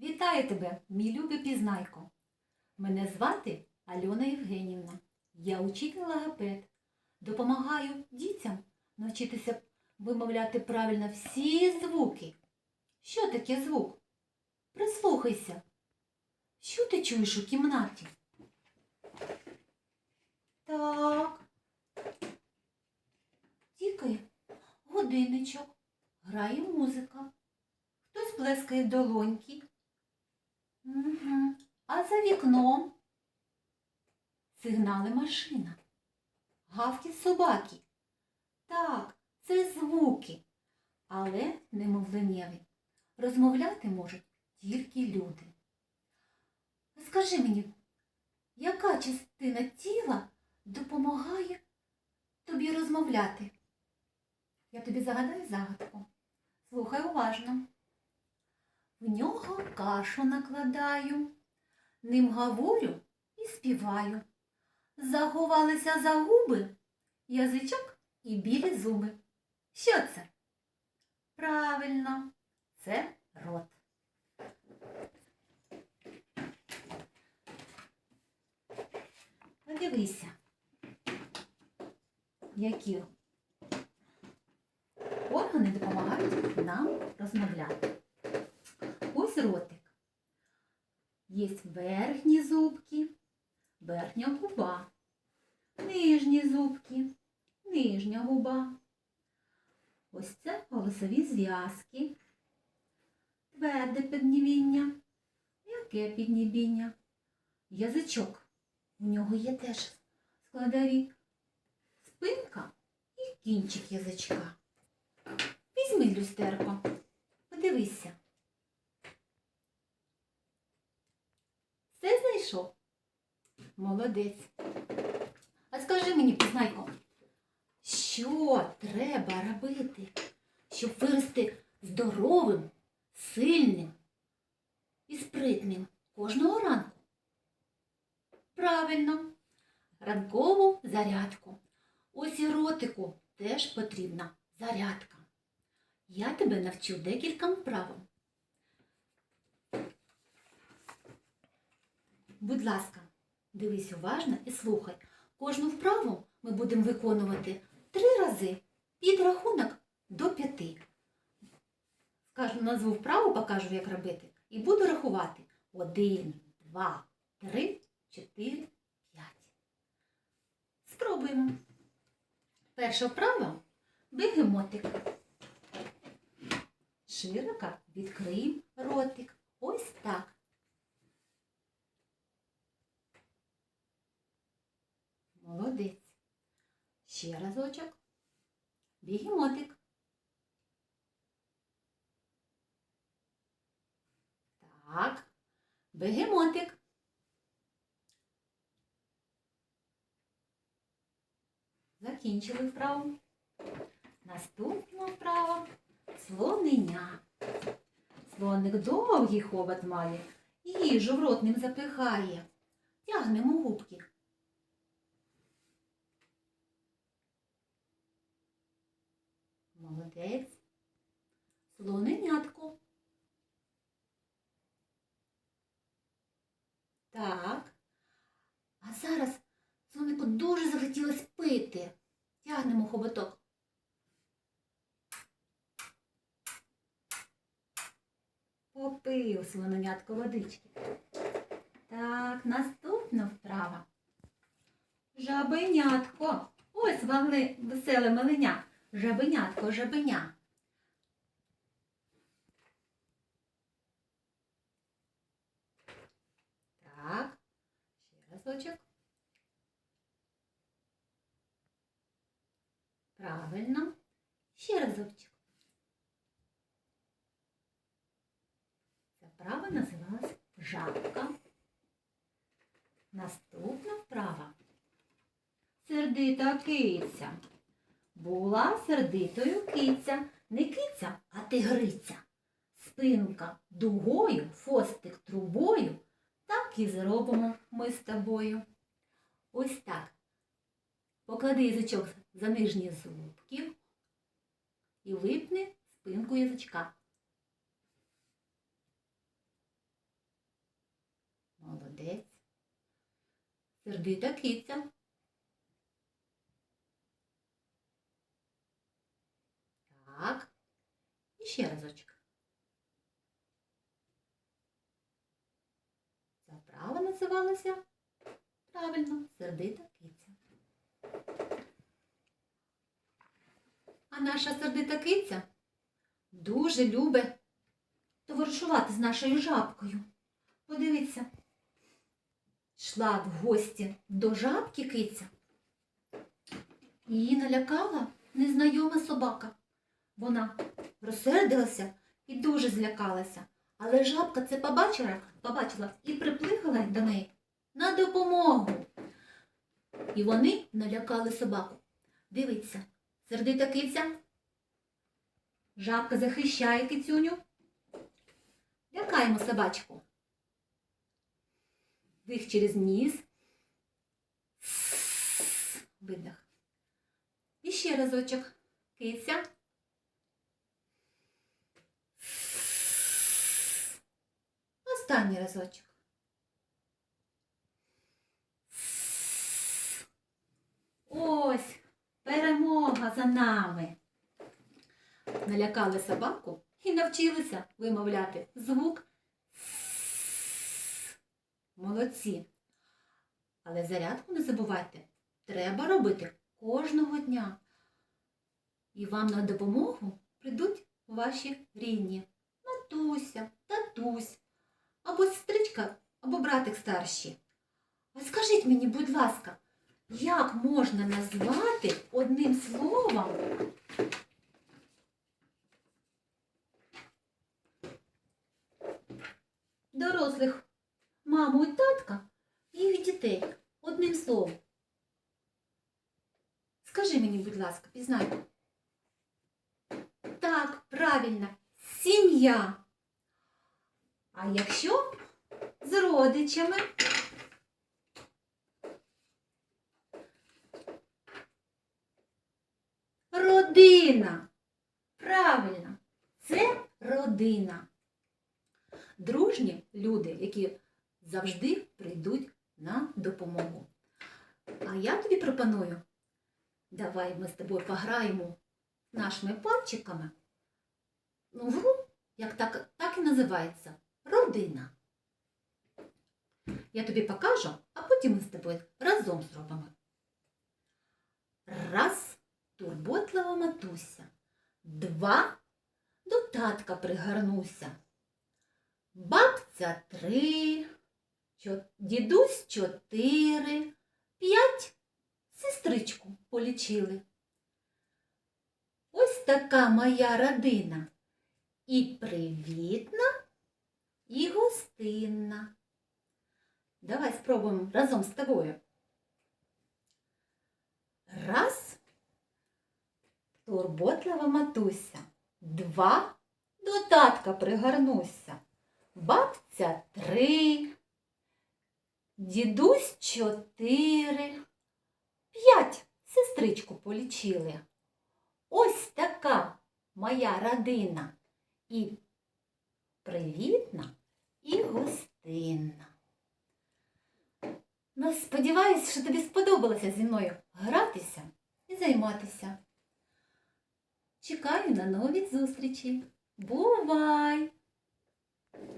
Вітаю тебе, мій любий пізнайко. Мене звати Альона Євгенівна. Я учитель логопед. Допомагаю дітям навчитися вимовляти правильно всі звуки. Що таке звук? Прислухайся. Що ти чуєш у кімнаті? Так. Тікає годинничок, грає музика. Хтось плескає долоньки. А за вікном сигнали машина. Гавкіт собаки. Так, це звуки, але не мовленнєві. Розмовляти можуть тільки люди. Скажи мені, яка частина тіла допомагає тобі розмовляти? Я тобі загадаю загадку. Слухай уважно. В нього кашу накладаю, ним говорю і співаю. Заховалися за губи, язичок і білі зуби. Що це? Правильно, це рот. Подивися, які органи допомагають нам розмовляти. Ось ротик. Є верхні зубки, верхня губа, нижні зубки, нижня губа. Ось це голосові зв'язки, тверде піднівіння, м'яке піднібіння, язичок. У нього є теж складові спинка і кінчик язичка. Візьми люстерко, подивися. Знайшов? Молодець. А скажи мені, Пізнайко, що треба робити, щоб вирости здоровим, сильним і спритним кожного ранку? Правильно, ранкову зарядку. Ось і ротику теж потрібна зарядка. Я тебе навчу декільком вправам. Будь ласка, дивись уважно і слухай. Кожну вправу ми будемо виконувати три рази під рахунок до п'яти. Скажу, назву вправу, покажу, як робити, і буду рахувати. Один, два, три, чотири, п'ять. Спробуємо. Перша вправа бегемотик. Широко відкриємо ротик. Ось так. Молодець. Ще разочок. Бігемотик. Так. Бегемотик. Закінчили вправу. Наступна вправа слонення. Слоник довгий хобот має, їжу в рот ним запихає. Тягнемо губки. Молодець. Слоненятко. Так. А зараз слонику дуже захотілось пити. Тягнемо хоботок. Попив слоненятко водички. Так, наступна вправа. Жабенятко. Ось вам веселе миленя. Жабенятко, жабеня. Так, ще разочок. Правильно. Ще разочок. Вправа називалась жабка. Наступна вправа. Сердита киця. Була сердитою киця. Не киця, а тигриця. Спинка дугою, фостик трубою. Так і зробимо ми з тобою. Ось так. Поклади язичок за нижні зубки і випни спинку язичка. Молодець. Сердита киця. Так. І ще разочок. Ця вправа називалася правильно сердита киця. А наша сердита киця дуже любить товаришувати з нашою жабкою. Подивіться, йшла в гості до жабки киця. Її налякала незнайома собака. Вона розсердилася і дуже злякалася. Але жабка це побачила, побачила і приплигала до неї на допомогу. І вони налякали собаку. Дивіться, сердита киця. Жабка захищає кицюню. Лякаємо собачку. Дих через ніс. Видих. І ще разочок. Киця. Останній разочок. Ось перемога за нами. Налякали собаку і навчилися вимовляти звук. Молодці. Але зарядку не забувайте, треба робити кожного дня. І вам на допомогу прийдуть ваші рідні. Матуся, татусь, або сестричка, або братик старші. А скажіть мені, будь ласка, як можна назвати одним словом дорослих маму і татка і їх дітей одним словом? Скажи мені, будь ласка, пізнай. Так, правильно, сім'я. А якщо з родичами? Родина. Правильно, це родина. Дружні люди, які завжди прийдуть на допомогу. А я тобі пропоную, давай ми з тобою пограємо нашими пальчиками. Ну, гру, як так, так і називається родина. Я тобі покажу, а потім ми з тобою разом зробимо. Раз турботлива матуся, два до татка пригорнуся. Бабця три, дідусь чотири, п'ять сестричку полічили. Ось така моя родина. І привітна, і гостинна. Давай спробуємо разом з тобою. Раз. Турботлива матуся. Два. До татка пригорнуся. Бабця три. Дідусь чотири. П'ять сестричку полічили. Ось така моя родина. І привітна, і гостинна. Ну, сподіваюсь, що тобі сподобалося зі мною гратися і займатися. Чекаю на нові зустрічі. Бувай!